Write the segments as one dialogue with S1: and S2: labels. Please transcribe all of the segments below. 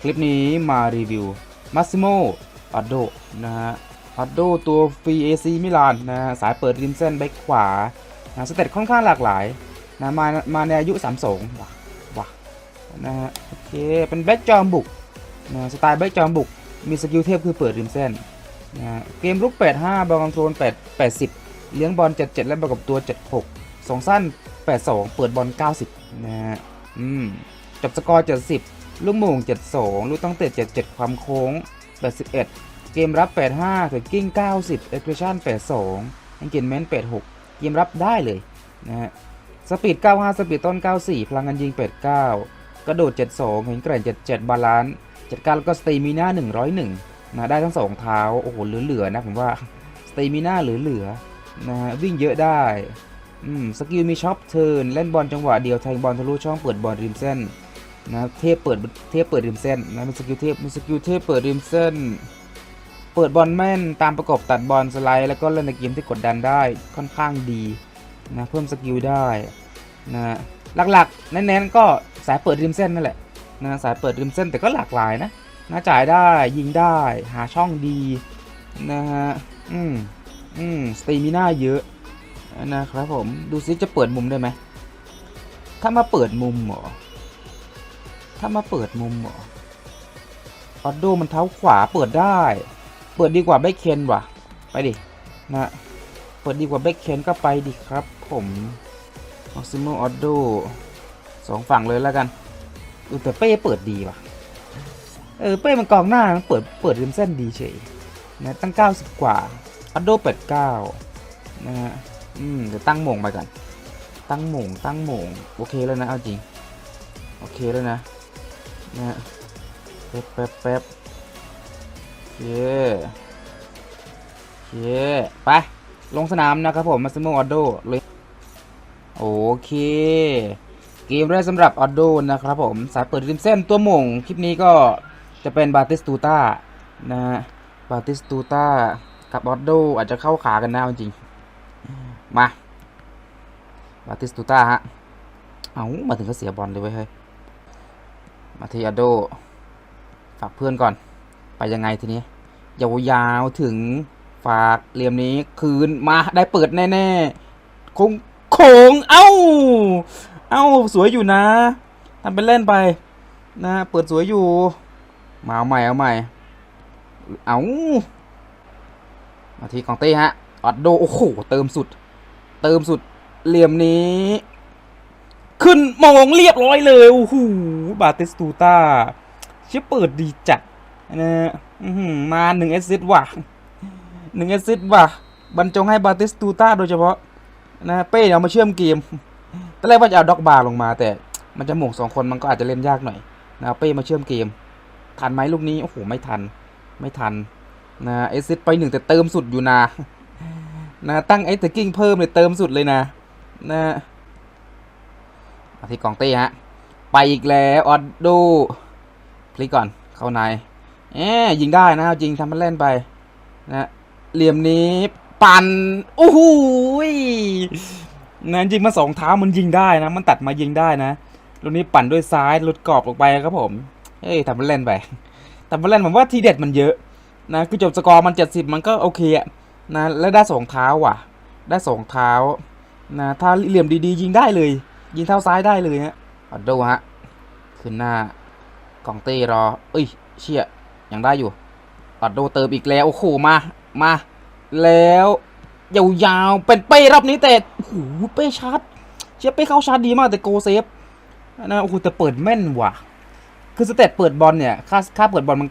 S1: คลิปนี้มารีวิว Massimo Addo นะฮะ Addo ตัว Free AC มิลานนะฮะสายเปิดริมเส้นแบ็คขวานะสเตตค่อนข้างหลากหลายนะมามาในอายุ 32ว่ะว่ะนะฮะโอเค เป็นแบ็คจอมบุกนะสไตล์แบ็คจอมบุก มีสกิลเทพคือเปิดริมเส้นนะฮะเกมรุก 85 บอลคอนโทรล8 80 เลี้ยงบอล 77 และประกบตัว 76 สองสั้น 82 เปิดบอล 90 นะฮะ อืม จบสกอร์ 70 ลูกโมง 72 ลูกตั้งเตะ77 ความโค้ง 81 เกมรับ 85ถึงกิ้ง 90เอ็กซ์เพรสชั่น82 engagement 86 เกมรับได้เลยนะฮะ สปีด 95 สปีดต้น 94 พลังงานยิง 89 กระโดด 72 เห็นแกร่ง 77 บาลานซ์79แล้วก็สเตมิน่า 101 นะได้ทั้งสองเท้า โอ้โห เหลือๆนะผมว่าสเตมิน่าเหลือๆนะฮะ วิ่งเยอะได้อืมสกิลมีช็อปเทิร์น เล่นบอลจังหวะเดียวแทงบอลทะลุช่องเปิดบอลริมเส้น นะเทพเปิดเทพเปิดริมเส้นนะมีสกิลเทพมีสกิลเทพเปิดริมเส้น เปิดบอลแม่นตามประกบตัดบอลสไลด์แล้วก็เล่นในเกมที่กดดันได้ค่อนข้างดีนะเพิ่มสกิลได้นะหลักๆเน้นๆก็สายเปิดริมเส้นนั่นแหละนะสายเปิดริมเส้นแต่ก็หลากหลายนะนะจ่ายได้ยิงได้หาช่องดีนะฮะอืมอืมสเตมิน่าเยอะนะครับผมดูซิจะเปิดมุมได้ไหมถ้ามาเปิดมุมหรอ ถ้ามาเปิดมุมเหรอออดโดมันเท้าขวาเปิดได้ เปิดดีกว่าแบ็คเคนว่ะ ไปดิ นะ เปิดดีกว่าแบ็คเคนก็ไปดิครับ ผมออกซิโมออดโดสองฝั่งเลยแล้วกันเออแต่เป้เปิดดีว่ะ เออเป้มันกองหน้ามันเปิดเปิดริมเส้นดีเฉยนะตั้ง 90 กว่าออดโดเปิด9นะฮะอืมเดี๋ยวตั้งโมงไปก่อนตั้งโมงตั้งโมงโอเคแล้วนะเอาจริง โอเคแล้วนะ นะฮะแป๊บแป๊บแป๊บเคโอเคไป ลงสนามนะครับผมมาซิโมออโดเลยโอเค เกมแรกสำหรับออโดนะครับผม สายเปิดริมเส้นตัวมงคลิปนี้ก็จะเป็นบาติสตูต้านะฮะบาติสตูต้ากับออโดอาจจะเข้าขากันนะจริง มาบาติสตูต้าฮะ เอามาถึงก็เสียบอลเลยเว้ยเฮ้ย มาทีอาโดฝากเพื่อนก่อน ไปยังไงทีนี้ ยาวๆถึงฝากเหลี่ยมนี้คืนมาได้เปิดแน่ๆโคงโคงเอ้า เอ้า สวยอยู่นะทำเป็นเล่นไป นะ เปิดสวยอยู่ มาเอาใหม่เอาใหม่ เอามาที่กองเต้ฮะอัดโด โอ้โห เติมสุด เติมสุด เหลี่ยมนี้ ขึ้นมองเรียบร้อยเลย โอ้โห บาเตสตูตาเชื่อเปิดดีจัดนะฮะมาหนึ่งเอซิดว่ะหนึ่งเอซิดว่ะ บรรจงให้บาเตสตูตาโดยเฉพาะ นะ เป้เอามาเชื่อมเกมตอนแรกว่าจะเอาด็อกบาร์ลงมา แต่มันจะหม่งสองคนมันก็อาจจะเล่นยากหน่อย นะ เป้มาเชื่อมเกม ทันไหมลูกนี้ โอ้โห ไม่ทัน ไม่ทัน นะเอซิดไปหนึ่งแต่เติมสุดอยู่นะ นะ ตั้งไอ้ตะกิ้งเพิ่มเลยเติมสุดเลยนะ นะ มาที่กองเต้ฮะ ไปอีกแล้วออดดูพลิกก่อนเข้าในเอ๊ยิงได้นะจริงทำมันเล่นไปนะเหลี่ยมนี้ปั่นโอ้โหนะจริงมาสองเท้ามันยิงได้นะ มันตัดมายิงได้นะลูกนี้ปั่นด้วยซ้ายหลุดกรอบลงไปครับผมเฮ้ยทำมันเล่นไปทำมันเล่นผมว่าทีเด็ดมันเยอะนะคือจบสกอร์มันเจ็ดสิบมันก็โอเคอะนะแล้วได้สองเท้าว่ะ ได้สองเท้านะถ้าเหลี่ยมดีๆ ยิงได้เลย ยิงเท้าซ้ายได้เลยฮะออดโดฮะขึ้นหน้ากองเต้รอเอ้ยเชี่ยยังได้อยู่ออดโดเติมอีกแล้ว โอ้โหมามาแล้วยาวๆเป็นเป้รอบนี้แต่โอ้โหเป้ชาร์จเชี่ยเป้เข้าชาร์จดีมากแต่โกเซฟนะโอ้โหแต่เปิดแม่นว่ะ คือสเตตเปิดบอลเนี่ยค่าค่าเปิดบอลมัน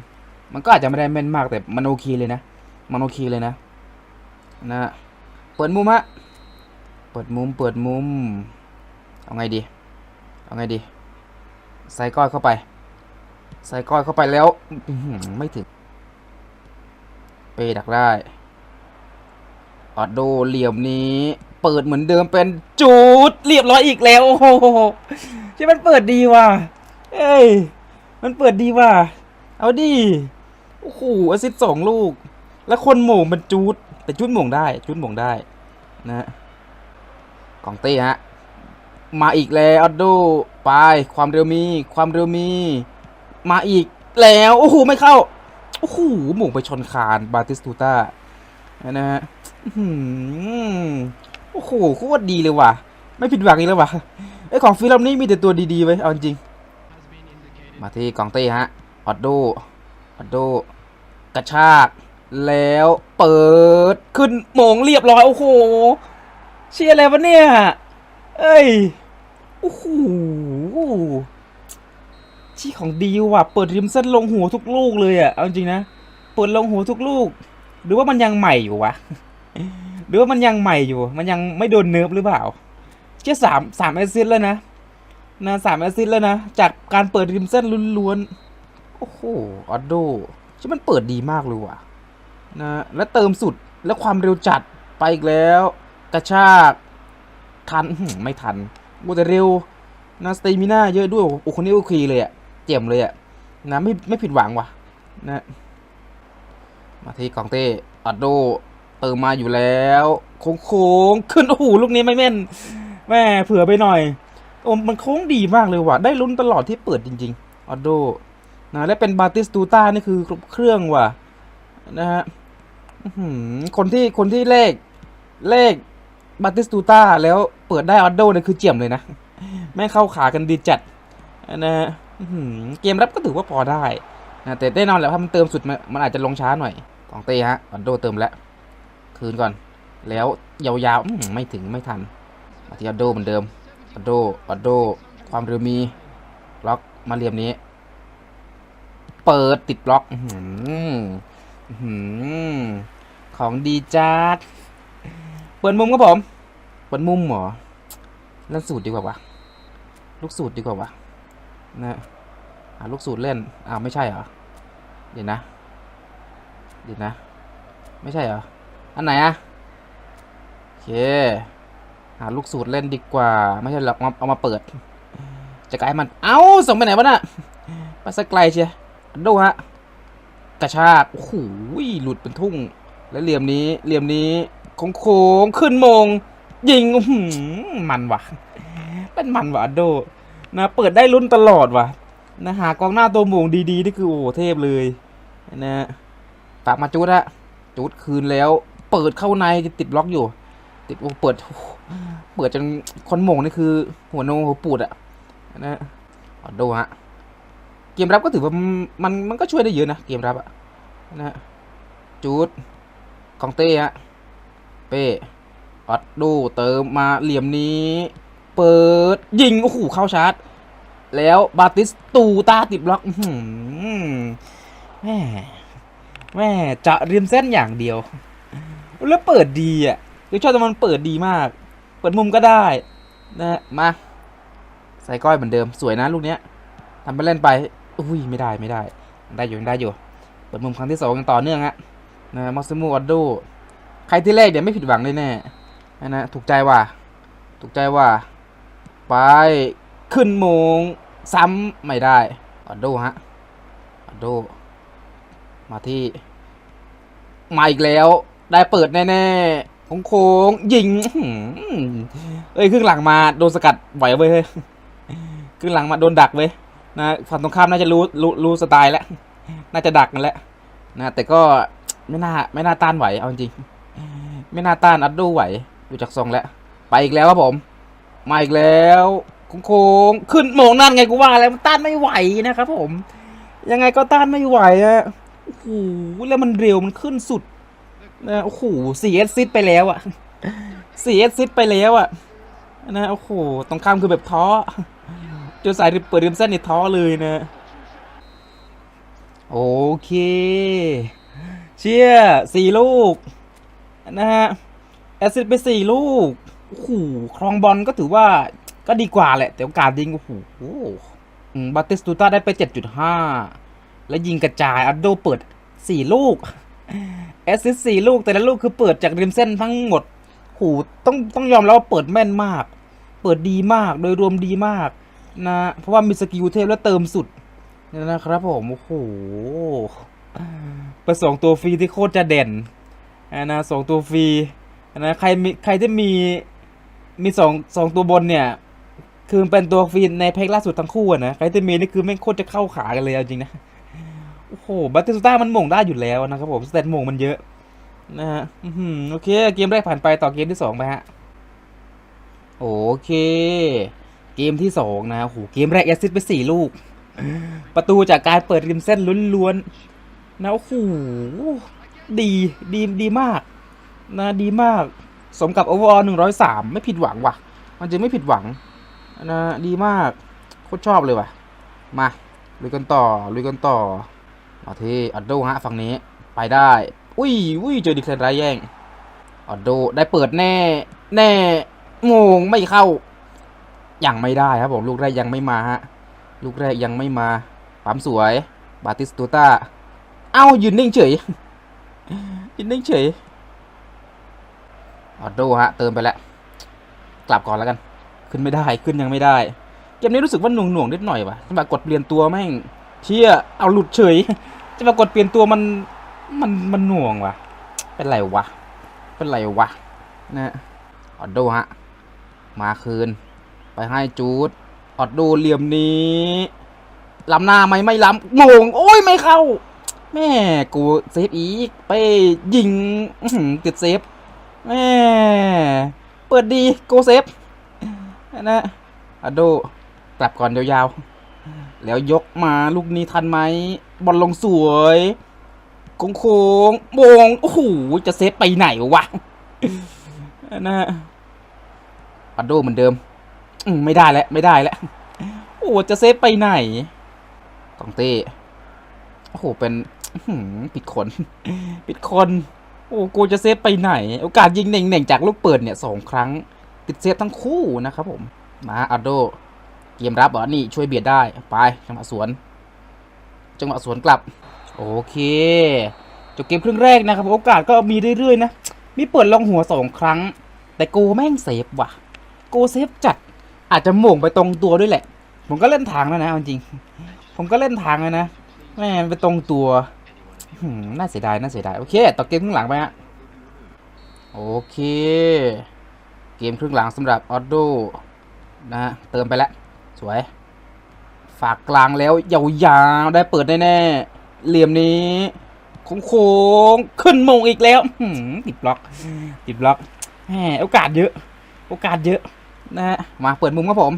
S1: 90 มันก็อาจจะไม่ได้แม่นมากแต่มันโอเคเลยนะมันโอเคเลยนะนะเปิดมุมฮะเปิดมุมเปิดมุม เอาไงดี เอาไงดี ใส่ก้อยเข้าไป ใส่ก้อยเข้าไปแล้วไม่ถึง เปดักได้ ออดโดเหลี่ยมนี้ เปิดเหมือนเดิมเป็นจูดเรียบร้อยอีกแล้วโอ้โหใช่มันเปิดดีว่ะ เอ้ย มันเปิดดีว่ะ เอาดิโอ้โหอสซิสต์สองลูก แล้วคนหม่งมันจูด แต่จูดหม่งได้ จูดหม่งได้ นะฮะกองเต้ฮะ มาอีกแล้วอดโดไปความเร็วมี ความเร็วมี มาอีกแล้ว โอ้โห ไม่เข้า โอ้โหหม่งไปชนคานบาติสตูต้านะฮะโอ้โหโคตรดีเลยว่ะ ไม่ผิดหวังอีกแล้วว่ะไอของฟิลมนี้มีแต่ตัวดีๆไว้เอาจริง มาที่กองเต้ฮะออดโดออดโดกระชาก แล้วเปิดขึ้นโมงเรียบร้อย โอ้โหเชียร์อะไรวะเนี่ย เอ้ย โอ้โหชี้ของดีว่ะ เปิดริมเส้นลงหัวทุกลูกเลยอะ เอาจริงนะ เปิดลงหัวทุกลูก หรือว่ามันยังใหม่อยู่วะ หรือว่ามันยังใหม่อยู่ มันยังไม่โดนเนิร์ฟหรือเปล่าแค่สามสามแอซิสแล้วนะ นะสามแอซิสแล้วนะ จากการเปิดริมเส้นล้วนๆ โอ้โห ออดโดที่มันเปิดดีมากเลยว่ะ นะ และเติมสุด และความเร็วจัด ไปอีกแล้ว กระชาก ทัน ไม่ทัน มูแต่เร็วนะสเตมิน่าเยอะด้วยโอ้คนนี้โอเคเลยอะเจียมเลยอะนะไม่ไม่ผิดหวังว่ะนะมาที่กองเต้ออดโดเติมมาอยู่แล้วโค้งโค้งขึ้นโอ้โหลูกนี้ไม่แม่นแม่เผื่อไปหน่อยโอ้มันโค้งดีมากเลยว่ะได้ลุ้นตลอดที่เปิดจริงๆออดโดนะและเป็นบาติสตูต้านี่คือครบเครื่องว่ะนะฮะคนที่คนที่เลขเลข บาติสตูต้าแล้วเปิดได้ออดโดเนี่ยคือเจียมเลยนะ แม่งเข้าขากันดีจัดนะฮะเกมรับก็ถือว่าพอได้นะแต่แน่นอนแหละถ้ามันเติมสุดมันมันอาจจะลงช้าหน่อยของเต้ฮะออดโดเติมแล้ว คืนก่อน แล้วยาวๆไม่ถึงไม่ทันมาที่ออดโดเหมือนเดิมออดโดออดโด ความเร็วมีล็อกมาเหลี่ยมนี้ เปิดติดบล็อกอของดีจัด เปิดมุมครับผมเปิดมุมเหรอเล่นสูตรดีกว่าวะลูกสูตรดีกว่าวะนะหาลูกสูตรเล่นอ้าวไม่ใช่เหรอเดี๋ยวนะเดี๋ยวนะ ไม่ใช่เหรออันไหนอะโอเคหาลูกสูตรเล่นดีกว่า ไม่ใช่หรอกเอามาเอามาเปิด จะกลายมัน เอ้าส่งไปไหนวะน่ะไปสักไกลเชียดูฮะกระชากโอ้โหหลุดเป็นทุ่ง แล้วเหลี่ยมนี้เหลี่ยมนี้ โค้งๆขึ้นมง ยิงหือมันว่ะเป็นมันว่ะอัดโดนะเปิดได้ลุ้นตลอดว่ะนะหากองหน้าตัวมงดีๆนี่คือโอ้เทพเลยนะฝากมาจุดฮะจุดคืนแล้ว เปิดเข้าในติดล็อกอยู่ ติดเปิดเปิดจนคนมงนี่คือ หัวโนหัวปูดอะนะเอดูฮะเกมรับก็ถือว่ามันมันก็ช่วยได้เยอะนะเกมรับอะนะฮะจูดกองเต้ฮะ เป้ออดดูเติมมาเหลี่ยมนี้ เปิดยิง โอ้โหเข้าชาร์จ แล้วบาติสตูตาติดบล็อกแม่แม่จะริมเส้นอย่างเดียว แล้วเปิดดีอะคือชอบแต่มันเปิดดีมาก เปิดมุมก็ได้ นะมา ใส่ก้อยเหมือนเดิมสวยนะลูกเนี้ยทำไปเล่นไปอุ้ยไม่ได้ไม่ได้ ได้อยู่ยังได้อยู่ เปิดมุมครั้งที่สองกันต่อเนื่องฮะนะมอสซิมูออดโด ใครที่เลขเดี๋ยวไม่ผิดหวังเลยแน่นะนะถูกใจว่ะถูกใจว่ะไปขึ้นโมงซ้ำไม่ได้ออดโดฮะออดโดมาที่มาอีกแล้ว ได้เปิดแน่ๆโค้งๆยิงอื้อหือเอ้ยครึ่งหลังมาโดนสกัดไหวเว้ยเฮ้ยครึ่งหลังมาโดนดักเว้ยนะฝั่งตรงข้ามน่าจะรู้รู้รู้สไตล์แล้วน่าจะดักกันแล้วนะแต่ก็ไม่น่าไม่น่าต้านไหวเอาจริง ไม่น่าต้านอัดดูไหวดูจากทรงแล้ว ไปอีกแล้วครับผม มาอีกแล้วโค้งขึ้นโมงนั่นไงกูว่าแล้วมันต้านไม่ไหวนะครับผม ยังไงก็ต้านไม่ไหวอะโอ้โหแล้วมันเร็วมันขึ้นสุดนะโอ้โหสี่เอสซิดไปแล้วอะสี่เอสซิดไปแล้วอะนะโอ้โหตรงข้ามคือแบบท้อจนสายเปิดริมเส้นนี่ท้อเลยนะ โอเค เชียร์สี่ลูก นะฮะแอสซิดไปสี่ลูกโอ้โหครองบอลก็ถือว่าก็ดีกว่าแหละ แต่โอกาสยิงโอ้โหบาติสตูต้าได้ไป 7.5 แล้วยิงกระจายอัดโดเปิด 4 ลูกแอสซิส4ลูกแต่ละลูกคือเปิดจากริมเส้นทั้งหมดหูต้องต้องยอมแล้วว่าเปิดแม่นมาก เปิดดีมากโดยรวมดีมากนะเพราะว่ามีสกิลเทพและเติมสุดนะครับผมโอ้โหไปสองตัวฟรีที่โคตรจะเด่น นะสองตัวฟรีนะใครมีใครที่มีมีสองสองตัวบนเนี่ย คือเป็นตัวฟรีในแพ็คล่าสุดทั้งคู่นะใครที่มีนี่คือไม่งโคตรจะเข้าขากันเลยจริงนะโอ้โหบัตเติสตามันหม่งได้อยู่แล้วนะครับผมสเตตหม่งมันเยอะนะฮะโอเค เกมแรกผ่านไปต่อเกมที่สองไปฮะโอเค เกมที่สองนะโอ้โหเกมแรกแอสซิสไปสี่ลูก ประตูจากการเปิดริมเส้นล้วนๆนะโอ้โห ดีดีดีมากนะดีมาก สมกับโอเวอร์หนึ่งร้อยสามไม่ผิดหวังว่ะ มันจะไม่ผิดหวังนะดีมากโคตรชอบเลยว่ะ มาลุยกันต่อลุยกันต่อมาที่อัดโดฮะฝั่งนี้ไปได้ อุ้ยอุ้ยเจอดิคแลนไรแย่งอัดโดได้เปิดแน่ แน่โมงไม่เข้ายังไม่ได้ครับผมลูกแรกยังไม่มาฮะลูกแรกยังไม่มาปั๊มสวย บาติสตูต้าเอ้ายืนนิ่งเฉย ยืนนิ่งเฉยอัดโดฮะ เติมไปแล้ว กลับก่อนแล้วกัน ขึ้นไม่ได้ขึ้นยังไม่ได้ เกมนี้รู้สึกว่าหน่วงหน่วงนิดหน่อยว่ะจะมากดเปลี่ยนตัวแม่งเชี่ยเอาหลุดเฉย จะมากดเปลี่ยนตัวมันมันมันหน่วงว่ะเป็นไรวะ เป็นไรวะนะออดโดฮะ มาคืน ไปให้จูดออดโดเหลี่ยมนี้ล้ำหน้าไหมไม่ล้ำงงโอ้ยไม่เข้า แม่กูเซฟอีกไปยิงติดเซฟแม่เปิดดีโกเซฟนะออดโดกลับก่อนยาวๆ แล้วยกมาลูกนี้ทันไหมบอลลงสวยโค้งโค้งๆโมงโอ้โหจะเซฟไปไหนวะนะปัดโดเหมือนเดิมไม่ได้แล้วไม่ได้แล้วโอ้จะเซฟไปไหนตองเต้โอ้โห เป็น ปิดคน ปิดคน โอ้กูจะเซฟไปไหน โอกาสยิงเน่งๆจากลูกเปิดเนี่ยสองครั้ง ติดเซฟทั้งคู่นะครับผม มาอัดโด เกมรับเหรอนี่ช่วยเบียดได้ ไป จังหวะสวน จังหวะสวนกลับ โอเค จบเกมครึ่งแรกนะครับ โอกาสก็มีเรื่อยๆนะ มีเปิดลองหัวสองครั้ง แต่โกแม่งเซฟว่ะโกเซฟจัด อาจจะหม่งไปตรงตัวด้วยแหละ ผมก็เล่นทางแล้วนะจริง ผมก็เล่นทางแล้วนะ แม่งไปตรงตัว น่าเสียดายน่าเสียดาย โอเค ต่อเกมครึ่งหลังไปฮะ โอเค เกมครึ่งหลังสำหรับออดโดนะฮะ เติมไปแล้ว สวย ฝากกลางแล้วยาวๆ ได้เปิดแน่ๆ เหลี่ยมนี้โค้งๆขึ้นมงอีกแล้วหือติดบล็อก ติดบล็อกแหมโอกาสเยอะ โอกาสเยอะนะฮะ มาเปิดมุมครับผม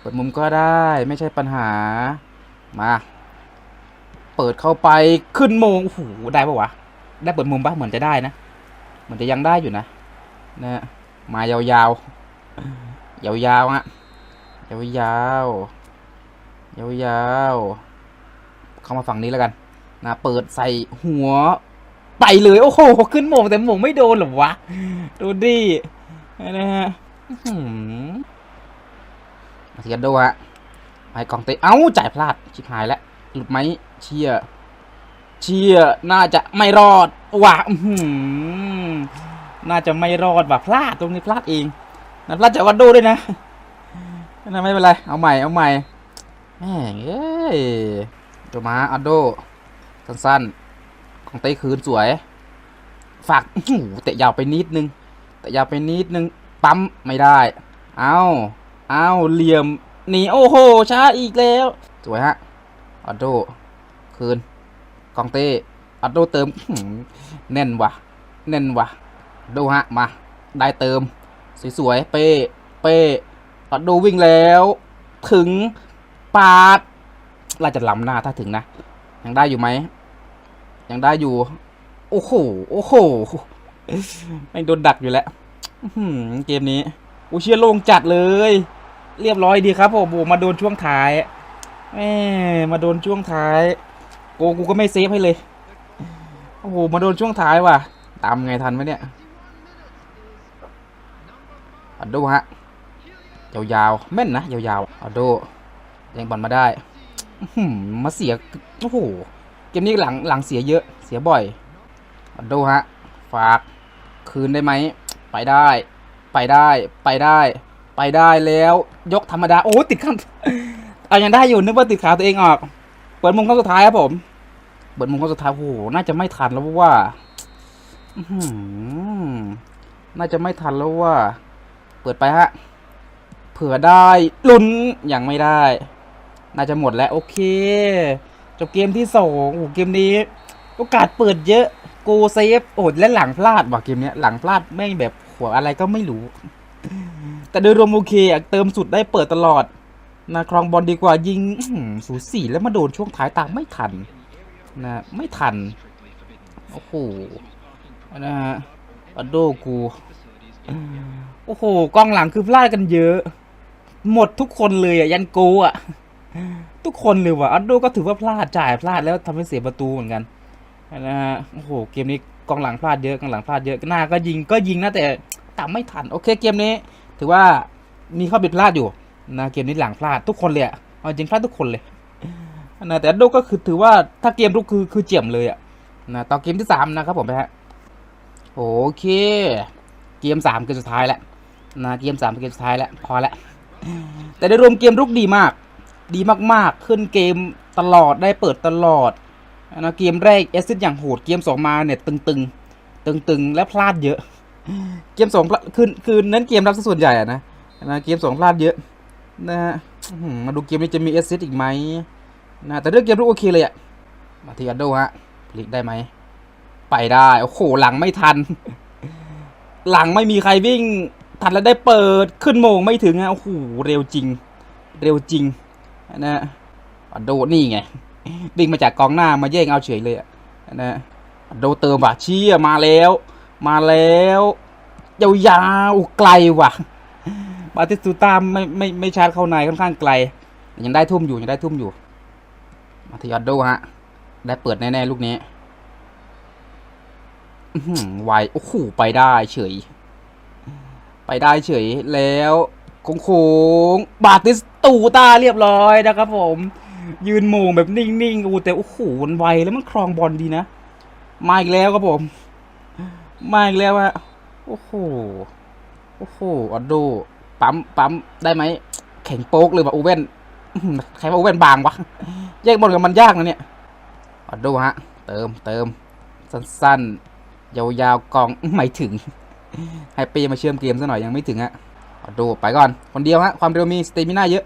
S1: เปิดมุมก็ได้ไม่ใช่ปัญหา มา เปิดเข้าไปขึ้นมงโอ้โหได้ปะวะ ได้เปิดมุมปะเหมือนจะได้นะ เหมือนจะยังได้อยู่นะนะมายาวๆ ยาวๆฮะยาวยาวยาวยาวเข้ามาฝั่งนี้แล้วกัน นะ เปิดใส่หัว ไปเลยโอ้โหขึ้นโมงแต่โมงไม่โดนหรอวะดนดินะฮะอื้อหือมาทีกันดูฮะไปกองเตะเอ้าจ่ายพลาดชิบหายแล้วหลุดไหม เชียเชียน่าจะไม่รอดว่ะน่าจะไม่รอดว่ะพลาดตรงนี้พลาดเองนะพลาดจากวันโดด้วยนะนะไม่เป็นไร เอาใหม่ เอาใหม่แม่งเอ้ยตัวมาอัดโด สั้นๆ ของเตะคืนสวย ฝากโอ้โหเตะยาวไปนิดนึง เตะยาวไปนิดนึง ปั๊มไม่ได้ เอาเอาเหลี่ยมหนีโอ้โหช้าอีกแล้ว สวยฮะอัดโด คืนกองเต้อัดโดเติมแน่นวะแน่นวะดูฮะมาได้เติมสวยๆเป้เป้อัดดูวิ่งแล้ว ถึงปาดเราจะล้ำหน้าถ้าถึงนะ ยังได้อยู่ไหมยังได้อยู่ โอ้โหโอ้โหไม่โดนดักอยู่แล้วเกมนี้อูเชียโลงจัดเลย เรียบร้อยดีครับผมมาโดนช่วงท้ายแม่มาโดนช่วงท้าย โกกูก็ไม่เซฟให้เลย โอ้โห มาโดนช่วงท้ายว่ะ ตามไงทันไหมเนี่ยอัดดูฮะ ยาวๆ แม่นนะ ยาวๆออโดยังบอลมาได้หือมาเสีย โอ้โห เกมนี้หลังหลังเสียเยอะ เสียบ่อยอัดูฮะ ฝากคืนได้ไหม ไปได้ ไปได้ ไปได้ ไปได้แล้ว ยกธรรมดา โอ้ติดข้างเอายังได้อยู่นึกว่าติดขาตัวเองออก ปิดมุมเข้าสุดท้ายครับผม เปิดมุมเข้าสุดท้ายโอ้โหน่าจะไม่ทันแล้วเพราะว่าน่าจะไม่ทันแล้วว่า เปิดไปฮะ เผื่อได้ลุ้นยังไม่ได้ น่าจะหมดแล้ว โอเค จบเกมที่สองโอ้โหเกมนี้ โอกาสเปิดเยอะโกเซฟโอ้และหลังพลาดว่ะเกมเนี้ยหลังพลาดแม่แบบหัวอะไรก็ไม่รู้ แต่โดยรวมโอเคเติมสุดได้เปิดตลอด นะครองบอลดีกว่ายิงสูสีแล้วมาโดนช่วงท้ายตามไม่ทันนะไม่ทัน โอ้โหนะฮะอโดกูโอ้โหกองหลังคือพลาดกันเยอะ หมดทุกคนเลยอะยันโกอะ ทุกคนเลยว่ะอัดโดก็ถือว่าพลาดจ่ายพลาดแล้วทำให้เสียประตูเหมือนกันนะฮะโอ้โหเกมนี้กองหลังพลาดเยอะกองหลังพลาดเยอะหน้าก็ยิงก็ยิงนะแต่ตามไม่ทัน โอเคเกมนี้ ถือว่ามีข้อผิดพลาดอยู่ นะเกมนี้หลังพลาดทุกคนเลยอะเอาจริงพลาดทุกคนเลยนะแต่ดโดก็คือถือว่าถ้าเกมลุกคือคือเจียมเลยอะนะต่อเกมที่สามนะครับผมไปฮะโอเค เกมสามเกมสุดท้ายแล้วนะเกมสามเกมสุดท้ายแล้วพอแล้วแต่โดยรวมเกมรุกดีมาก ดีมากๆ ขึ้นเกมตลอดได้เปิดตลอดนะเกมแรกแอสซิสอย่างโหดเกมสองมาเนี่ยตึงๆ ตึงๆ และพลาดเยอะ เกมสองพลาดคือคือเน้นเกมรับส่วนใหญ่อะนะนะเกมสองพลาดเยอะ นะฮะมาดูเกมนี้จะมีแอสซิสอีกไหมนะแต่เรื่องเกมรุกโอเคเลยอะมาที่อันโดฮะพลิกได้ไหม ไปได้ โอ้โห หลังไม่ทัน หลังไม่มีใครวิ่ง ทันแล้วได้เปิดขึ้นโมงไม่ถึงอะโอ้โห เร็วจริง เร็วจริงนะฮะอันโดนี่ไงวิ่งมาจากกองหน้ามาแย่งเอาเฉยเลยอะนะฮะอันโดเติมว่ะเชี่ยมาแล้ว มาแล้วยาวๆไกลว่ะ บาติสตูตาไม่ไม่ไม่ชาร์จเข้าในค่อนข้างไกล ยังได้ทุ่มอยู่ยังได้ทุ่มอยู่ มาที่อันโดฮะ ได้เปิดแน่ๆลูกนี้ไวโอ้โหไปได้เฉย ไปได้เฉยแล้วโค้งโค้งๆบาติสตูตาเรียบร้อยนะครับผม ยืนโมงแบบนิ่งๆอ้แต่โอ้โหมันไวแล้วมันครองบอลดีนะ มาอีกแล้วครับผม มาอีกแล้วอะโอ้โห โอ้โหออดโด ปั๊มปั๊มได้ไหมแข็งโป๊กเลยว่ะโอเว่นใครว่าโอเว่นบางวะแยกบอลกับมันยากนะเนี่ยอดโดฮะ เติมเติมสั้นๆ ยาวๆกองไม่ถึงให้เป้มาเชื่อมเกมซะหน่อยยังไม่ถึงอะอดโดไปก่อน คนเดียวฮะ ความเร็วมีสเตมิน่าเยอะ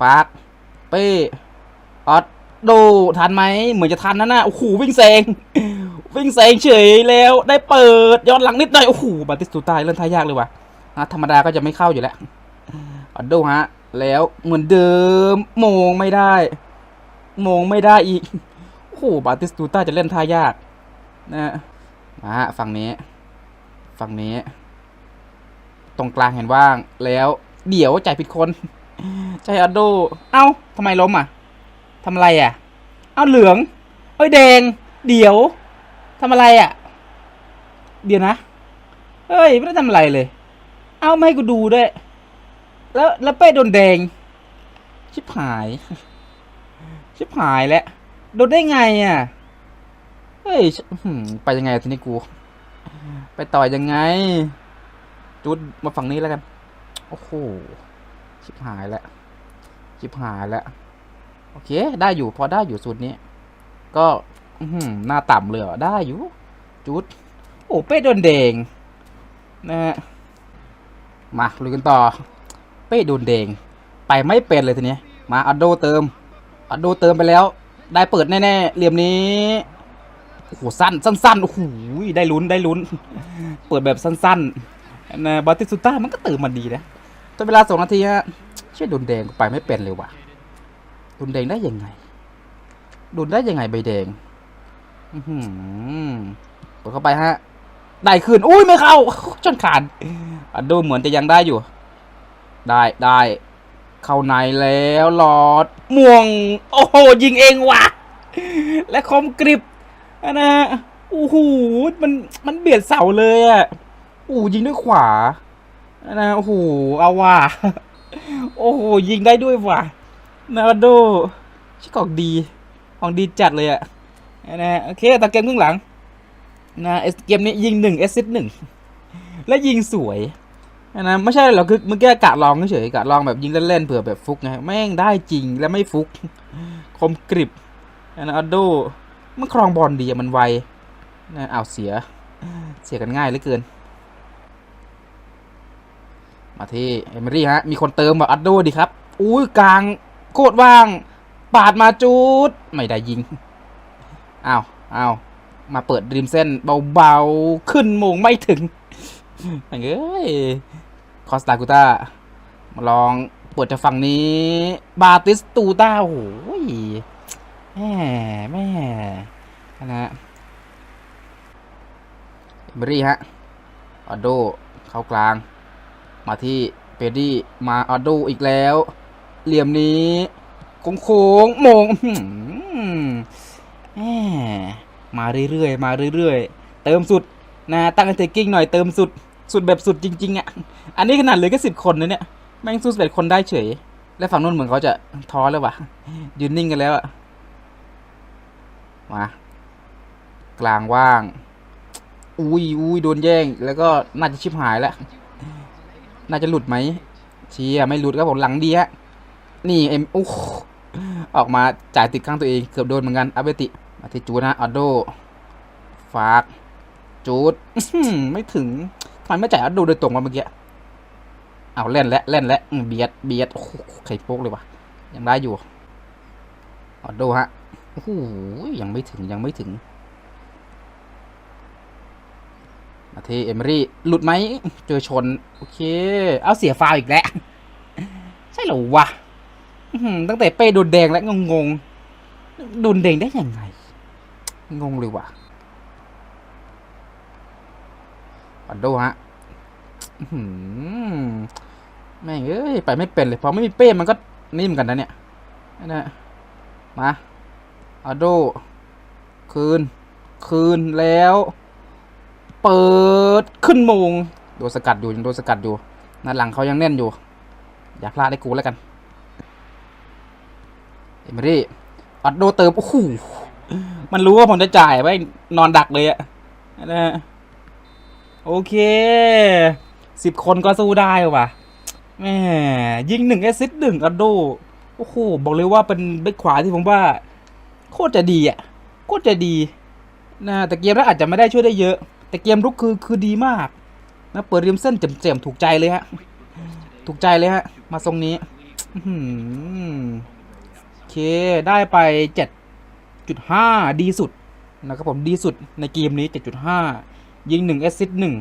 S1: ฝากเป้ออดโดทันไหมเหมือนจะทันนะน่ะโอ้โหวิ่งแซงวิ่งแซงเฉยแล้วได้เปิดย้อนหลังนิดหน่อยโอ้โหบาติสตูตายเล่นท่ายากเลยว่ะ นะธรรมดาก็จะไม่เข้าอยู่แล้วออดโดฮะ แล้วเหมือนเดิมโมงไม่ได้โมงไม่ได้อีก โอ้โหบาติสตูต้าจะเล่นท่ายาก นะมาฮะฝั่งนี้ ฝั่งนี้ ตรงกลางเห็นว่าง แล้วเดี๋ยวจ่ายผิดคน ใจอัดโด เอ้าทำไมล้มอะทำอะไรอะ เอ้าเหลือง เอ้ยแดง เดี๋ยวทำอะไรอะ เดี๋ยวนะเฮ้ย ไม่ได้ทำอะไรเลย เอาไม่ให้กูดูด้วย แล้วแล้วเป้โดนแดง ชิบหาย ชิบหายแล้ว โดนได้ไงอะ เฮ้ยไปยังไงทีนี้กู ไปต่อยังไง จุดมาฝั่งนี้แล้วกัน โอ้โห ชิบหายแล้ว ชิบหายแล้ว โอเค ได้อยู่ พอได้อยู่สุดนี้ ก็หือหน้าต่ำเลยเหรอได้อยู่ จุด โอ้เป้โดนแดง นะฮะ มาลุยกันต่อ เป้โดนแดง ไปไม่เป็นเลยทีนี้ มาอัดโดเติม อัดโดเติมไปแล้ว ได้เปิดแน่ๆเหลี่ยมนี้โอ้โหสั้นสั้นๆโอ้โหได้ลุ้นได้ลุ้น เปิดแบบสั้นๆนะบาติสตูต้ามันก็เติมมาดีนะตอนเวลาสองนาทีฮะเชื่อโดนแดงไปไม่เป็นเลยว่ะโดนแดงได้ยังไงโดนได้ยังไงใบแดง อือหือเปิดเข้าไปฮะ ได้คืนอุ้ยไม่เข้าจนขาดอัดโดเหมือนจะยังได้อยู่ ได้ได้ เข้าในแล้วหลอดม่วง โอ้โหยิงเองว่ะ และคมกริบอะนะโอ้โหมันมันเบียดเสาเลยอะโอ้ยิงด้วยขวาอะนะโอ้โหเอาว่ะโอ้โหยิงได้ด้วยว่ะนาโดชิของดี ของดีจัดเลยอะนะฮะโอเคตาเกมครึ่งหลัง นะเกมนี้ยิงหนึ่งเอซิสหนึ่งและยิงสวยนะไม่ใช่หรอกคือเมื่อกี้กะลองเฉยกะลองแบบยิงเล่นๆเผื่อแบบฟุกไงแม่งได้จริงและไม่ฟุก คมกริบนะอัดโดมันครองบอลดีอะมันไวนะอ้าวเสีย เสียกันง่ายเหลือเกิน มาที่เอมรี่ฮะ มีคนเติมแบบอัดโดดีครับ อุ้ยกลางโคตรว่าง ปาดมาจูด ไม่ได้ยิง อ้าวอ้าว มาเปิดริมเส้นเบาๆ ขึ้นโมงไม่ถึงเอ้ยคอสตากูตามาลองเปิดจากฝั่งนี้ บาติสตูตาโอ้โหยแม่แม่นะฮะเอมิรี่ฮะ ออโดเข้ากลาง มาที่เปดี้มาออโดอีกแล้ว เหลี่ยมนี้โค้งโค้งมงแหม มาเรื่อยๆ มาเรื่อยๆ เติมสุดนะตั้งเทคกิ้งหน่อยเติมสุดสุดแบบสุดจริงๆอะ อันนี้ขนาดเหลือแค่สิบคนนะเนี่ย แม่งสู้สิบเอ็ดคนได้เฉย และฝั่งนู้นเหมือนเขาจะท้อแล้ววะยืนนิ่งกันแล้วอะมา กลางว่าง อุ้ยอุ้ยโดนแย่ง แล้วก็น่าจะชิบหายแล้ว น่าจะหลุดไหมเชียไม่หลุดครับผมหลังดีฮะ นี่เอ็มโอ้ออกมาจ่ายติดข้างตัวเองเกือบโดนเหมือนกันอาเบติ มาที่จูนะออโดฝากจูดไม่ถึงทำไมไม่จ่ายออโดโดยตรงมาเมื่อกี้เอาเล่นแล้วเล่นแล้วอืมเบียดเบียดโอ้โหไข่โป๊กเลยวะยังได้อยู่ออโดฮะโอ้โหยังไม่ถึงยังไม่ถึงมาที่เอมรี่หลุดไหมเจอชน โอเค เอาเสียฟาวอีกแล้ว ใช่หรอวะตั้งแต่เป้โดนแดงแล้วงงๆโดนแดงได้ยังไง งงเลยว่ะปัดโดฮะแม่งเอ้ย ไปไม่เป็นเลยพอไม่มีเป้มันก็นี่มกันนะเนี่ยนั่นะมาอัดโด คืน คืนแล้ว เปิดขึ้นโมงโดนสกัดอยู่ยังโดนสกัดอยู่นัดหลังเขายังแน่นอยู่ อย่าพลาดให้กูแล้วกัน เอมิรี่อัดโดเติมโอ้โห มันรู้ว่าผมจะจ่ายไว้นอนดักเลยอะนะโอเคสิบคนก็สู้ได้ว่ะแหม่ยิงหนึ่งแอซิสหนึ่งอัดโดโอ้โหบอกเลยว่าเป็นเบคขวาที่ผมว่า โคตรจะดีอะโคตรจะดีนะแต่เกมแล้วอาจจะไม่ได้ช่วยได้เยอะ แต่เกมรุกคือคือดีมากนะเปิดริมเส้นเจ็มๆถูกใจเลยฮะ ถูกใจเลยฮะ มาทรงนี้อื้อหือโอเค ได้ไปเจ็ด จุดห้าดีสุดนะครับผมดีสุดในเกมนี้เจ็ดจุดห้ายิงหนึ่งแอสซิสหนึ่ง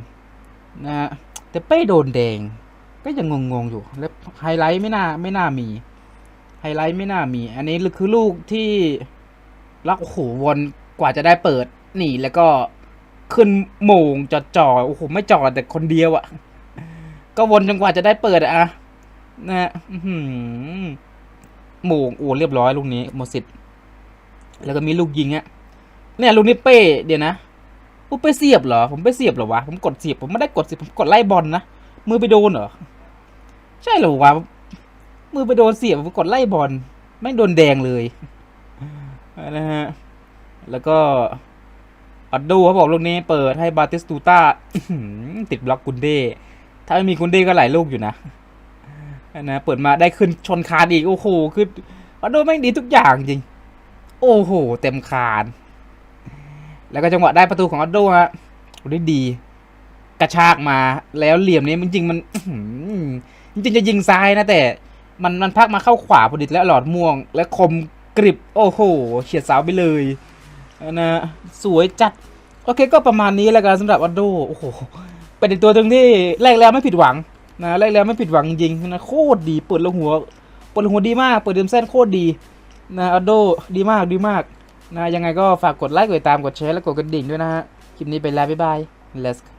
S1: นะฮะแต่เป้โดนแดง ก็ยังงงๆอยู่ แล้วไฮไลท์ไม่น่าไม่น่ามี ไฮไลท์ไม่น่ามี อันนี้คือลูกที่ล็อกโอ้โหวนกว่าจะได้เปิดหนีแล้วก็ขึ้นโมงจอดจอโอ้โหไม่จอดแต่คนเดียวอะ่ะ ก็วนจนกว่าจะได้เปิดอะอะนะฮะโมงโอ้เรียบร้อยลูกนี้หมดสิทธิ์ แล้วก็มีลูกยิงอะเนี่ยลูกนี้เป้เดี๋ยวนะผมไปเสียบเหรอ ผมไปเสียบเหรอวะ ผมกดเสียบ ผมไม่ได้กดเสียบ ผมกดไล่บอลนะ มือไปโดนเหรอ ใช่เหรอวะ มือไปโดนเสียบ ผมกดไล่บอล ไม่โดนแดงเลยนะฮะ แล้วก็ออดดูเขาบอกลูกนี้เปิดให้บาติสตูต้าติดบล็อกกุนเดถ้าไม่มีกุนเดก็หลายลูกอยู่นะนะ เปิดมาได้ขึ้นชนคานอีก โอ้โห คือออดดูแม่ดีทุกอย่างจริง โอ้โห เต็มคาน แล้วก็จังหวะได้ประตูของออดดูฮะได้ดี กระชากมาแล้วเหลี่ยมนี้จริงๆมันจริงจะยิงซ้ายนะ แต่มันมันพักมาเข้าขวาพอดีแล้วหลอดม่วง และคมกริบ โอ้โหเฉียดเสาไปเลยนะสวยจัด โอเคก็ประมาณนี้แล้วกันสำหรับอัดโดโอ้โหเป็นอีกตัวหนึ่งที่แรกแล้วไม่ผิดหวังนะแรกแล้วไม่ผิดหวังจริงนะโคตรดีเปิดลงหัวเปิดลงหัวดีมาก เปิดเดิมเส้นโคตรดี นะออดโดดีมากดีมากนะยังไงก็ฝากกดไลค์กดติดตามกดแชร์และกดกระดิ่งด้วยนะฮะ คลิปนี้ไปแล้วบ๊ายบาย let's go